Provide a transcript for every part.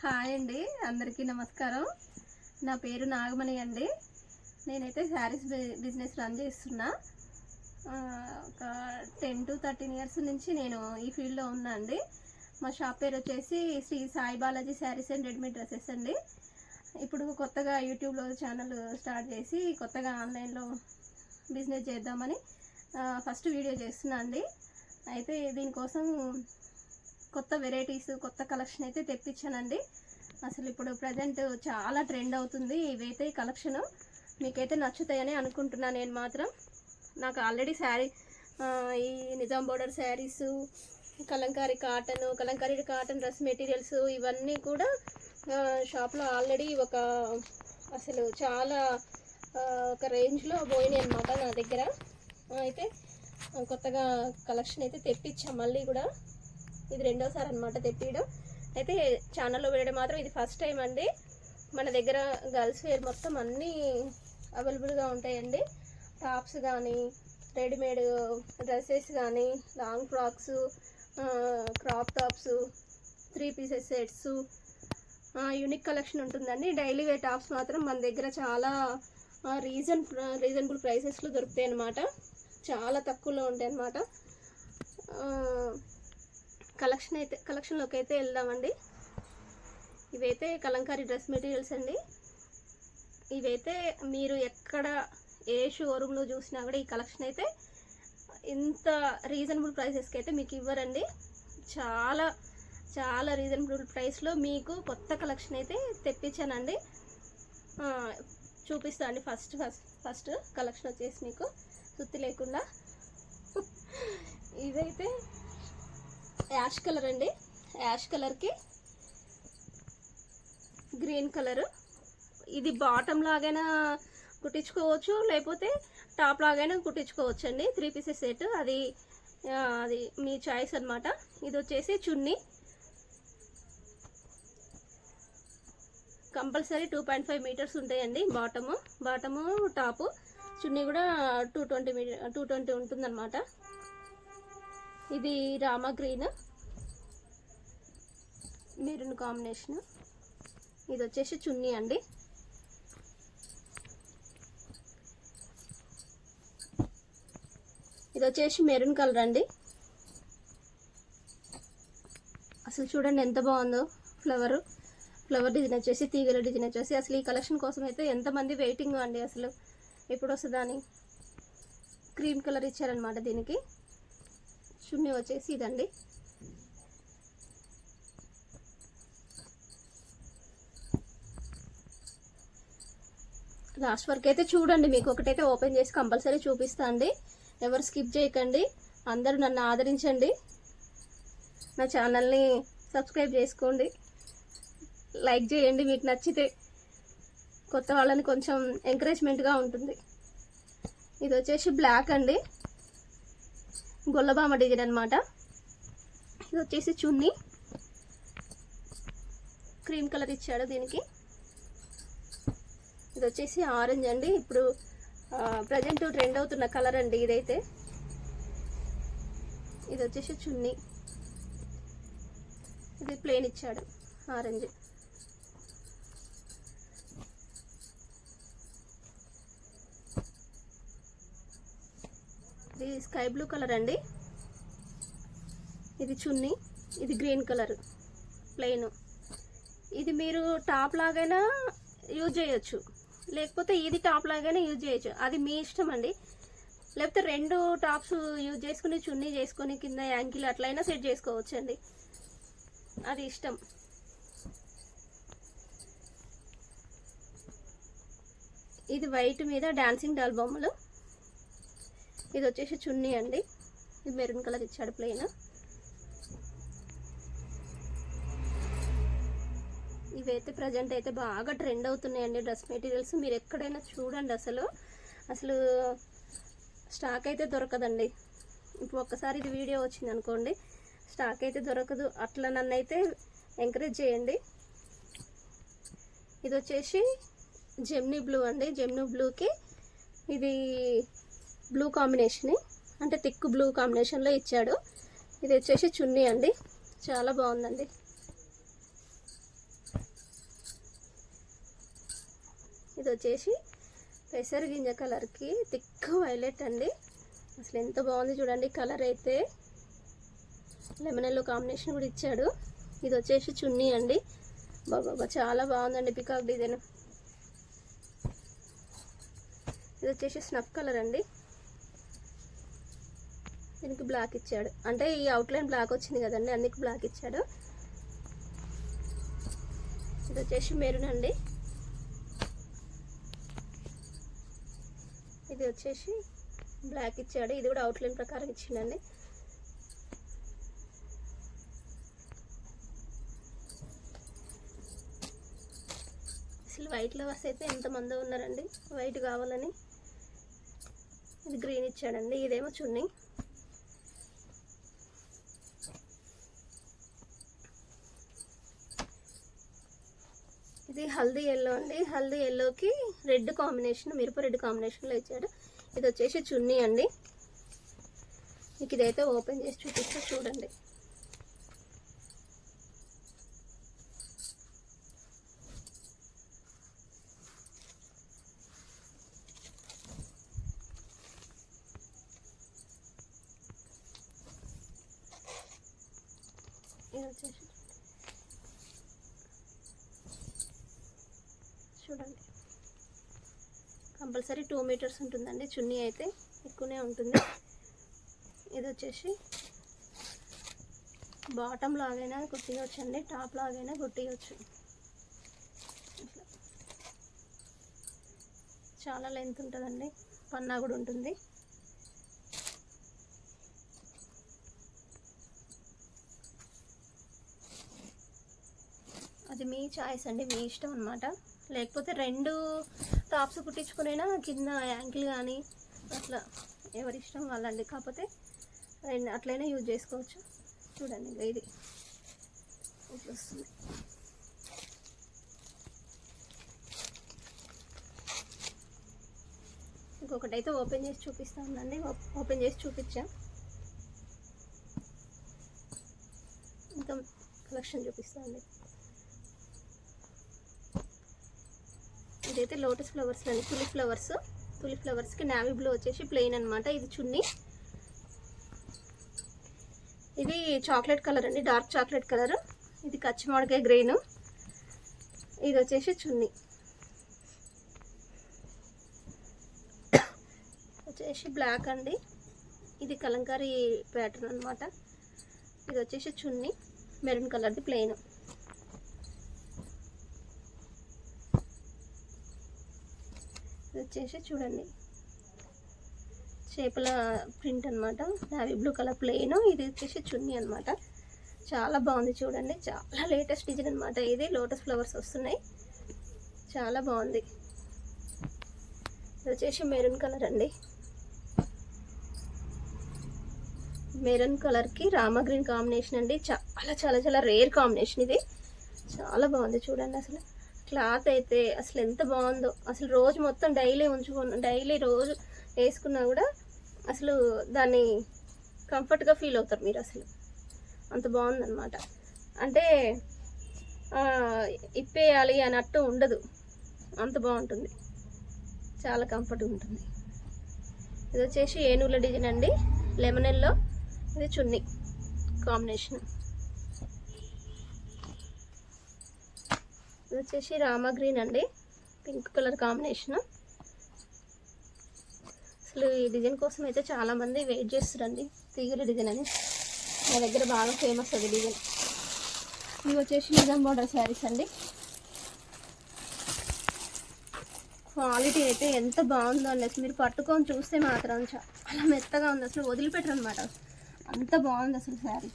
Hi అండి అందరికీ నమస్కారం. నా పేరు నాగమణి అండి. నేనైతే శారీస్ బిజినెస్ రన్ చేస్తున్నా. ఒక టెన్ టు థర్టీన్ ఇయర్స్ నుంచి నేను ఈ ఫీల్డ్లో ఉన్నా అండి. మా షాప్ పేరు వచ్చేసి Shri Sai Balaji saris and readymade dresses అండి. ఇప్పుడు కొత్తగా యూట్యూబ్లో ఛానల్ స్టార్ట్ చేసి కొత్తగా ఆన్లైన్లో బిజినెస్ చేద్దామని ఫస్ట్ వీడియో చేస్తున్నా అండి. అయితే దీనికోసం కొత్త వెరైటీస్ కొత్త కలెక్షన్ అయితే తెప్పించానండి. అసలు ఇప్పుడు ప్రజెంట్ చాలా ట్రెండ్ అవుతుంది ఇవైతే కలెక్షన్. మీకైతే నచ్చుతాయని అనుకుంటున్నాను నేను మాత్రం. నాకు ఆల్రెడీ శారీ ఈ Nizam border saris Kalamkari cotton Kalamkari cotton dress materials ఇవన్నీ కూడా షాప్లో ఆల్రెడీ ఒక అసలు చాలా ఒక రేంజ్లో పోయినాయి అనమాట నా దగ్గర. అయితే కొత్తగా కలెక్షన్ అయితే తెప్పించాం మళ్ళీ కూడా. ఇది రెండోసారి అనమాట తెప్పియడం. అయితే ఛానల్లో వేయడం మాత్రం ఇది ఫస్ట్ టైం అండి. మన దగ్గర గర్ల్స్ వేర్ మొత్తం అన్నీ అవైలబుల్గా ఉంటాయండి. టాప్స్ కానీ రెడీమేడ్ డ్రెస్సెస్ కానీ long frocks crop tops three pieces sets unique collection ఉంటుందండి. డైలీ వేర్ టాప్స్ మాత్రం మన దగ్గర చాలా రీజన్ రీజనబుల్ ప్రైసెస్లో దొరుకుతాయి అన్నమాట చాలా తక్కువలో ఉంటాయి అన్నమాట కలెక్షన్ అయితే కలెక్షన్లోకి అయితే వెళ్దామండి. ఇవైతే కలంకారీ డ్రెస్ మెటీరియల్స్ అండి. ఇవైతే మీరు ఎక్కడ ఏ షోరూంలో చూసినా కూడా ఈ కలెక్షన్ అయితే ఇంత రీజనబుల్ ప్రైసెస్కి అయితే మీకు ఇవ్వరండి. చాలా చాలా రీజనబుల్ ప్రైస్లో మీకు కొత్త కలెక్షన్ అయితే తెప్పించానండి. చూపిస్తాను చూపిస్తా అండి ఫస్ట్ ఫస్ట్ ఫస్ట్ కలెక్షన్ వచ్చేసి మీకు సుత్తి లేకుండా. ఇదైతే యాష్ కలర్ అండి. యాష్ కలర్కి గ్రీన్ కలరు. ఇది బాటమ్ లాగైనా కుట్టించుకోవచ్చు లేకపోతే టాప్ లాగైనా కుట్టించుకోవచ్చు అండి త్రీ పీసెస్ సెట్. అది అది మీ చాయిస్ అనమాట ఇది వచ్చేసి చున్నీ. Compulsory two point five metres ఉంటాయండి బాటము. Bottom top. చున్నీ కూడా టూ ట్వంటీ మీ టూ ట్వంటీ ఉంటుందన్నమాట. ఇది రామా గ్రీన్. Maroon combination. ఇది వచ్చేసి చున్నీ అండి. ఇది వచ్చేసి మెరూన్ కలర్ అండి. అసలు చూడండి ఎంత బాగుందో ఫ్లవర్. ఫ్లవర్ డిజైన్ వచ్చేసి తీగల డిజైన్ వచ్చేసి. అసలు ఈ కలెక్షన్ కోసం అయితే ఎంతమంది వెయిటింగ్ అండి అసలు. ఎప్పుడు వస్తుందని. క్రీమ్ కలర్ ఇచ్చారనమాట దీనికి. చున్నీ వచ్చేసి ఇదండి. లాస్ట్ వరకు అయితే చూడండి మీకు ఒకటైతే ఓపెన్ చేసి కంపల్సరీ చూపిస్తా అండి ఎవరు స్కిప్ చేయకండి అందరూ నన్ను ఆదరించండి. నా ఛానల్ని సబ్స్క్రైబ్ చేసుకోండి. లైక్ చేయండి మీకు నచ్చితే కొత్త వాళ్ళని కొంచెం ఎంకరేజ్మెంట్గా ఉంటుంది. ఇది వచ్చేసి బ్లాక్ అండి. గొల్లబామ డిజైన్ అనమాట ఇది వచ్చేసి చున్నీ. క్రీమ్ కలర్ ఇచ్చాడు దీనికి. ఇది వచ్చేసి ఆరెంజ్ అండి. ఇప్పుడు ప్రజెంట్ ట్రెండ్ అవుతున్న కలర్ అండి ఇదైతే. ఇది వచ్చేసి చున్నీ. ఇది ప్లేన్ ఇచ్చాడు ఆరెంజ్ ఇది స్కై బ్లూ కలర్ అండి. ఇది చున్నీ ఇది గ్రీన్ కలర్ ప్లెయిన్. ఇది మీరు టాప్ లాగైనా యూజ్ చేయొచ్చు. లేకపోతే ఇది టాప్ లాగైనా యూజ్ చేయొచ్చు. అది మీ ఇష్టం అండి. లేకపోతే రెండు టాప్స్ యూజ్ చేసుకుని చున్నీ చేసుకుని కింద యాంకిల్ అట్లయినా సెట్ చేసుకోవచ్చు అండి. అది ఇష్టం. ఇది వైట్ మీద డాన్సింగ్ డాల్ బొమ్మలు. ఇది వచ్చేసి చున్నీ అండి. ఇది మెరూన్ కలర్ ఇచ్చాడు ప్లెయిన్. ఇవైతే ప్రజెంట్ అయితే బాగా ట్రెండ్ అవుతున్నాయండి డ్రెస్ మెటీరియల్స్. మీరు ఎక్కడైనా చూడండి అసలు. అసలు స్టాక్ అయితే దొరకదండి. ఇప్పుడు ఒక్కసారి ఇది వీడియో వచ్చింది అనుకోండి. స్టాక్ అయితే దొరకదు. అట్లా నన్ను అయితే ఎంకరేజ్ చేయండి. ఇది వచ్చేసి జెమ్నీ బ్లూ అండి. జెమ్నీ బ్లూకి ఇది బ్లూ కాంబినేషన్ అంటే థిక్ బ్లూ కాంబినేషన్లో ఇచ్చాడు. ఇది వచ్చేసి చున్నీ అండి. చాలా బాగుందండి. ఇది వచ్చేసి పెసర గింజ కలర్కి థిక్ వైలెట్ అండి. అసలు ఎంత బాగుంది చూడండి కలర్ అయితే. లెమన్ ఎల్లో కాంబినేషన్ కూడా ఇచ్చాడు. ఇది వచ్చేసి చున్నీ అండి. బాబా చాలా బాగుందండి పికాక్ డిజైన్. ఇది వచ్చేసి స్నఫ్ కలర్ అండి. దీనికి బ్లాక్ ఇచ్చాడు. అంటే ఈ అవుట్లైన్ బ్లాక్ వచ్చింది కదండి అందుకు బ్లాక్ ఇచ్చాడు. ఇది వచ్చేసి మెరూన్ అండి. ఇది వచ్చేసి బ్లాక్ ఇచ్చాడు. ఇది కూడా అవుట్లైన్ ప్రకారం ఇచ్చిండండి అసలు వైట్ లవర్స్ అయితే ఎంతమంది ఉన్నారండి. వైట్ కావాలని ఇది గ్రీన్ ఇచ్చాడండి. ఇదేమో చున్నీ. ఇది హల్దీ ఎల్లో అండి. హల్దీ ఎల్లోకి రెడ్ కాంబినేషన్ మిరప రెడ్ కాంబినేషన్లో ఇచ్చాడు ఇది వచ్చేసి చున్నీ అండి. మీకు ఇదైతే ఓపెన్ చేసి చూపిస్తే చూడండి ఇది వచ్చేసి చూడండి కంపల్సరీ టూ మీటర్స్ ఉంటుందండి చున్నీ అయితే ఎక్కువనే ఉంటుంది. ఇది వచ్చేసి బాటమ్ లాగైనా కుట్టియచ్చు అండి టాప్ లాగైనా కుట్టియచ్చు. చాలా లెంత్ ఉంటుందండి పన్నా కూడా ఉంటుంది. అది మీ చాయిస్ అండి మీ ఇష్టం అనమాట లేకపోతే రెండు టాప్స్ కుట్టించుకునైనా కింద యాంకిల్ కానీ అట్లా ఎవరి ఇష్టం వాళ్ళండి. కాకపోతే అట్లయినా యూజ్ చేసుకోవచ్చు. చూడండి ఇది. ఇట్లా వస్తుంది. ఇంకొకటి అయితే ఓపెన్ చేసి చూపిస్తా ఉందండి ఓపెన్ చేసి చూపించా. ఇంకా కలెక్షన్ చూపిస్తా అండి ఇదైతే లోటస్ ఫ్లవర్స్ అండి తులి ఫ్లవర్స్. తులి ఫ్లవర్స్కి నావీ బ్లూ వచ్చేసి ప్లెయిన్ అనమాట ఇది చున్నీ. ఇది చాక్లెట్ కలర్ అండి. Dark chocolate colour. ఇది కచ్చిమాడికాయ గ్రీన్. ఇది వచ్చేసి చున్నీ. వచ్చేసి బ్లాక్ అండి. ఇది కలంకారీ ప్యాటర్న్ అనమాట ఇది వచ్చేసి చున్నీ. మెరూన్ కలర్ది ప్లెయిన్. వచ్చేసి చూడండి. చేపల ప్రింట్ అనమాట నావీ బ్లూ కలర్ ప్లెయిన్ ఇది వచ్చేసి చున్నీ అనమాట చాలా బాగుంది చూడండి. చాలా లేటెస్ట్ డిజైన్ అనమాట ఇది. లోటస్ ఫ్లవర్స్ వస్తున్నాయి. చాలా బాగుంది. ఇది వచ్చేసి మెరూన్ కలర్ అండి. మెరూన్ కలర్కి రామా గ్రీన్ కాంబినేషన్ అండి. చాలా చాలా చాలా రేర్ కాంబినేషన్ ఇది. చాలా బాగుంది చూడండి అసలు. క్లాత్ అయితే అసలు ఎంత బాగుందో. అసలు రోజు మొత్తం డైలీ ఉంచుకున్న డైలీ రోజు వేసుకున్నా కూడా అసలు దాన్ని కంఫర్ట్గా ఫీల్ అవుతారు మీరు అసలు. అంత బాగుందన్నమాట. అంటే ఇప్పేయాలి అన్నట్టు ఉండదు. అంత బాగుంటుంది. చాలా కంఫర్ట్ ఉంటుంది. ఇది వచ్చేసి ఏనుగుల డిజైన్ అండి. లెమన్ ఎల్లో ఇది చున్నీ కాంబినేషన్. ఇది వచ్చేసి రామా గ్రీన్ అండి. Pink colour combination. అసలు ఈ డిజైన్ కోసం అయితే చాలామంది వెయిట్ చేస్తారండి. తీగల డిజైన్ అని. మా దగ్గర బాగా ఫేమస్ అది డిజైన్. ఇవి వచ్చేసి నిజాం బార్డర్ శారీస్ అండి. క్వాలిటీ అయితే ఎంత బాగుందో అండి. అసలు మీరు పట్టుకొని చూస్తే మాత్రం చాలా మెత్తగా ఉంది. అసలు వదిలిపెట్టరు అనమాట అంత బాగుంది అసలు శారీ.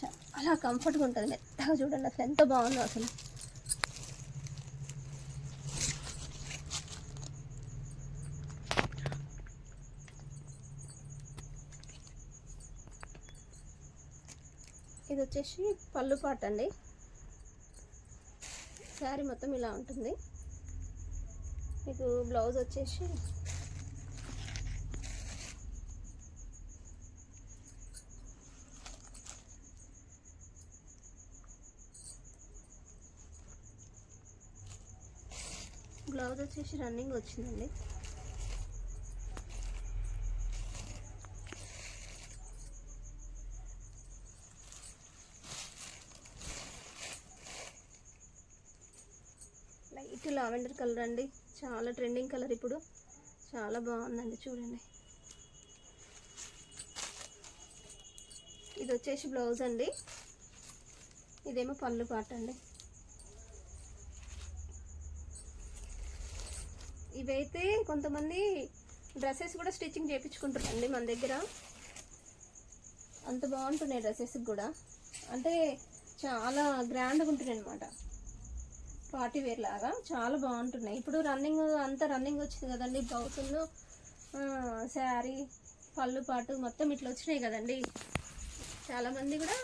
చాలా కంఫర్ట్గా ఉంటుంది. మెత్తగా చూడండి అసలు ఎంత బాగుందో అసలు. ఇది వచ్చేసి పళ్ళు పాట అండి. శారీ మొత్తం ఇలా ఉంటుంది. మీకు బ్లౌజ్ వచ్చేసి బ్లౌజ్ వచ్చేసి రన్నింగ్ వచ్చిందండి. లైట్ లావెండర్ కలర్ అండి. చాలా ట్రెండింగ్ కలర్ ఇప్పుడు. చాలా బాగుందండి చూడండి. ఇది వచ్చేసి బ్లౌజ్ అండి. ఇదేమో పళ్ళు పాట అండి. ఇవైతే కొంతమంది డ్రెస్సెస్ కూడా స్టిచ్చింగ్ చేయించుకుంటారండి మన దగ్గర. అంత బాగుంటున్నాయి డ్రెస్సెస్ కూడా. అంటే చాలా గ్రాండ్గా ఉంటున్నాయి అనమాట పార్టీ వేర్ లాగా. చాలా బాగుంటున్నాయి. ఇప్పుడు రన్నింగ్ అంతా రన్నింగ్ వచ్చింది కదండి. బ్లౌజులు శారీ పళ్ళు పాటు మొత్తం ఇట్లా వచ్చినాయి కదండి. చాలామంది కూడా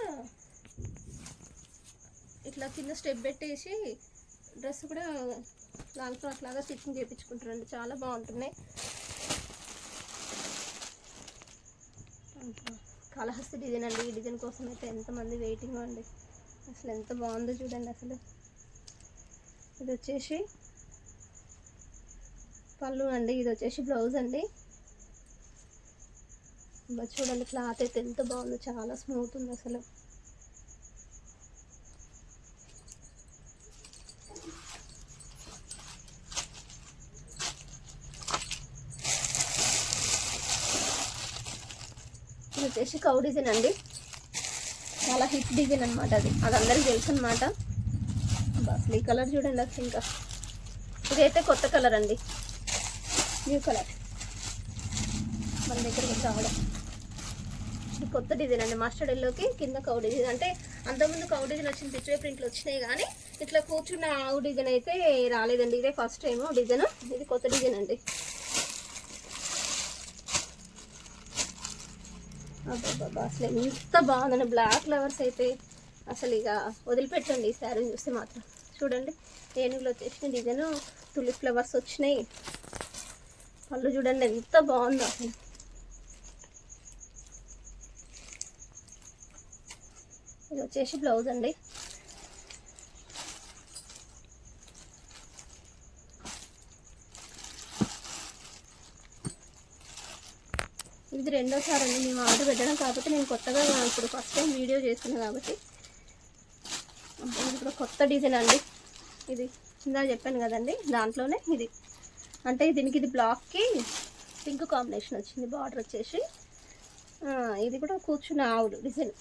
ఇట్లా కింద స్టెప్ పెట్టేసి డ్రెస్ కూడా లాంగ్ ఫ్రాక్ లాగా స్టిచ్చింగ్ చేయించుకుంటారండి చాలా బాగుంటున్నాయి. కలహస్తి డిజైన్ అండి. ఈ డిజైన్ కోసం అయితే ఎంతమంది వెయిటింగ్ అండి. అసలు ఎంత బాగుందో చూడండి అసలు. ఇది వచ్చేసి పళ్ళు అండి ఇది వచ్చేసి బ్లౌజ్ అండి. చూడండి క్లాత్ అయితే ఎంత బాగుందో చాలా స్మూత్ ఉంది అసలు. ఇది వచ్చేసి కౌ డిజైన్ అండి. చాలా హిట్ డిజైన్ అనమాట అది. అది అందరికీ తెలుసు అనమాట అసలు ఈ కలర్ చూడండి అసలు ఇంకా. ఇదైతే కొత్త కలర్ అండి. న్యూ కలర్ మన దగ్గరికి రావడం. ఇది కొత్త డిజైన్ అండి. మాస్టర్డ్ ఎల్లోకి కింద కౌ డిజైన్ అంటే అంతకుముందు కౌ డిజైన్ వచ్చింది పిచ్చే ప్రింట్లు వచ్చినాయి కానీ ఇట్లా కూర్చున్న ఆవు డిజైన్ అయితే రాలేదండి. ఇదే ఫస్ట్ టైం డిజైన్ ఇది కొత్త డిజైన్ అండి. అబ్బబ్బబ్బా, అసలు ఎంత బాగుందండి. బ్లాక్ ఫ్లవర్స్ అయితే. అసలు ఇక వదిలిపెట్టండి ఈ శారీ చూస్తే మాత్రం. చూడండి ఏనుగులు వచ్చేసిన డిజైన్ తులి ఫ్లవర్స్ వచ్చినాయి. పళ్ళు చూడండి ఎంత బాగుందో అసలు. ఇది వచ్చేసి బ్లౌజ్ అండి. ఇది రెండోసారి అండి మేము ఆర్డర్ పెట్టడం కాబట్టి నేను కొత్తగా ఇప్పుడు ఫస్ట్ టైం వీడియో చేస్తున్నాను కాబట్టి. ఇది ఇప్పుడు కొత్త డిజైన్ అండి. ఇది ఇందా చెప్పాను కదండి దాంట్లోనే ఇది. అంటే దీనికి ఇది బ్లాక్కి పింక్ కాంబినేషన్ వచ్చింది బార్డర్ వచ్చేసి. ఇది కూడా కూర్చున్న ఆవులు డిజైన్.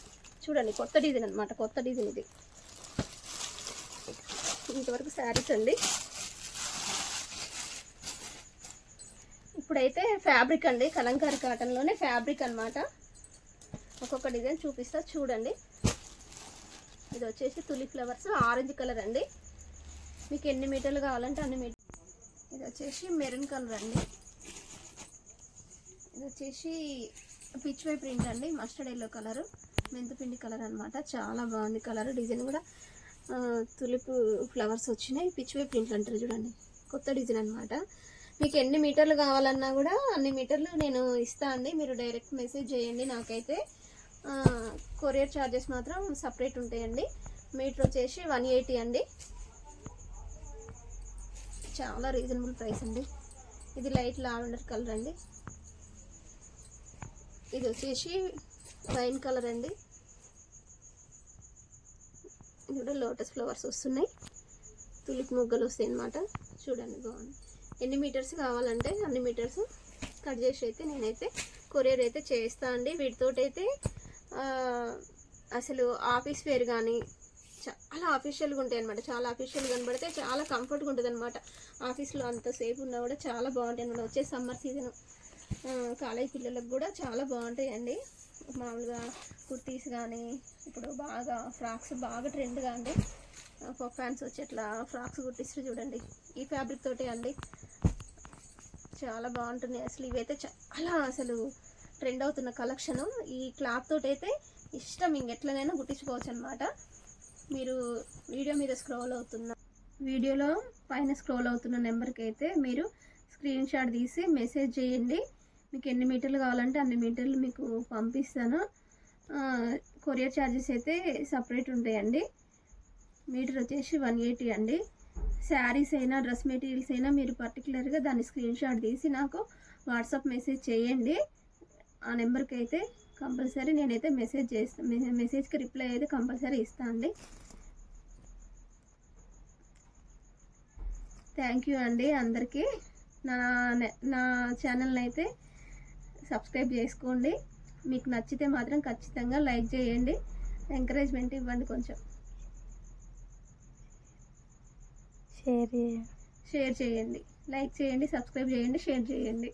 చూడండి కొత్త డిజైన్ అనమాట కొత్త డిజైన్ ఇది. ఇంతవరకు శారీస్ అండి. ఇప్పుడైతే ఫ్యాబ్రిక్ అండి కలంకారీ కాటన్లోనే ఫ్యాబ్రిక్ అన్నమాట. ఒక్కొక్క డిజైన్ చూపిస్తా చూడండి. ఇది వచ్చేసి తులి ఫ్లవర్స్ ఆరెంజ్ కలర్ అండి. మీకు ఎన్ని మీటర్లు కావాలంటే అన్ని మీటర్ ఇది వచ్చేసి మెరూన్ కలర్ అండి. ఇది వచ్చేసి పిచ్ వై ప్రింట్ అండి మస్టర్డ్ ఎల్లో కలరు మెంతిపిండి కలర్ అనమాట చాలా బాగుంది కలర్ డిజైన్ కూడా తులిపు ఫ్లవర్స్ వచ్చినాయి. పిచ్ వై ప్రింట్లు అంటారు చూడండి కొత్త డిజైన్ అనమాట మీకు ఎన్ని మీటర్లు కావాలన్నా కూడా అన్ని మీటర్లు నేను ఇస్తా అండి. మీరు డైరెక్ట్ మెసేజ్ చేయండి నాకైతే. కొరియర్ ఛార్జెస్ మాత్రం సపరేట్ ఉంటాయండి. మీటర్ వచ్చేసి వన్ ఎయిటీ అండి. చాలా రీజనబుల్ ప్రైస్ అండి. ఇది లైట్ లావెండర్ కలర్ అండి. ఇది వచ్చేసి వైన్ కలర్ అండి. ఇది కూడా లోటస్ ఫ్లవర్స్ వస్తున్నాయి. తులిప్ మొగ్గలు వస్తాయి అనమాట చూడండి బాగుంది. ఎన్ని మీటర్స్ కావాలంటే అన్ని మీటర్స్ కట్ చేసి అయితే నేనైతే కొరియర్ అయితే చేస్తా అండి. వీటితోటైతే అసలు ఆఫీస్ వేర్ కానీ చాలా అఫీషియల్గా ఉంటాయి అనమాట చాలా ఆఫీషియల్గా కనబడితే చాలా కంఫర్ట్గా ఉంటుంది అనమాట ఆఫీస్లో అంతసేపు ఉన్నా కూడా చాలా బాగుంటాయి అనమాట వచ్చే సమ్మర్ సీజన్ కాలేజ్ పిల్లలకు కూడా చాలా బాగుంటాయండి. మామూలుగా కుర్తీస్ కానీ ఇప్పుడు బాగా ఫ్రాక్స్ బాగా ట్రెండ్గా అండి. ఫ్యాన్స్ వచ్చి అట్లా ఫ్రాక్స్ కుట్టిస్తారు చూడండి. ఈ ఫ్యాబ్రిక్ తోటే అండి. చాలా బాగుంటుంది అసలు ఇవైతే చాలా అసలు ట్రెండ్ అవుతున్న కలెక్షన్ ఈ క్లాత్ తోటి అయితే ఇష్టం ఇంకెట్లనైనా కుట్టించుకోవచ్చు అనమాట మీరు వీడియో మీద స్క్రోల్ అవుతున్న వీడియోలో పైన స్క్రోల్ అవుతున్న నెంబర్కి అయితే మీరు స్క్రీన్ షాట్ తీసి మెసేజ్ చేయండి. మీకు ఎన్ని మీటర్లు కావాలంటే అన్ని మీటర్లు మీకు పంపిస్తాను. కొరియర్ ఛార్జెస్ అయితే సపరేట్ ఉంటాయండి. మీటర్ వచ్చేసి వన్ ఎయిటీ అండి. శారీస్ అయినా డ్రెస్ మెటీరియల్స్ అయినా మీరు పర్టికులర్గా దాన్ని స్క్రీన్ షాట్ తీసి నాకు వాట్సాప్ మెసేజ్ చేయండి. ఆ నెంబర్కి అయితే కంపల్సరీ నేనైతే మెసేజ్ చేస్తాను మెసేజ్కి రిప్లై అయితే కంపల్సరీ ఇస్తాను అండి. థ్యాంక్ యూ అండి అందరికీ. నా నె- నా ఛానల్ని అయితే సబ్స్క్రైబ్ చేసుకోండి. మీకు నచ్చితే మాత్రం ఖచ్చితంగా లైక్ చేయండి. ఎంకరేజ్మెంట్ ఇవ్వండి కొంచెం. షేర్ షేర్ చేయండి. లైక్ చేయండి సబ్స్క్రైబ్ చేయండి షేర్ చేయండి.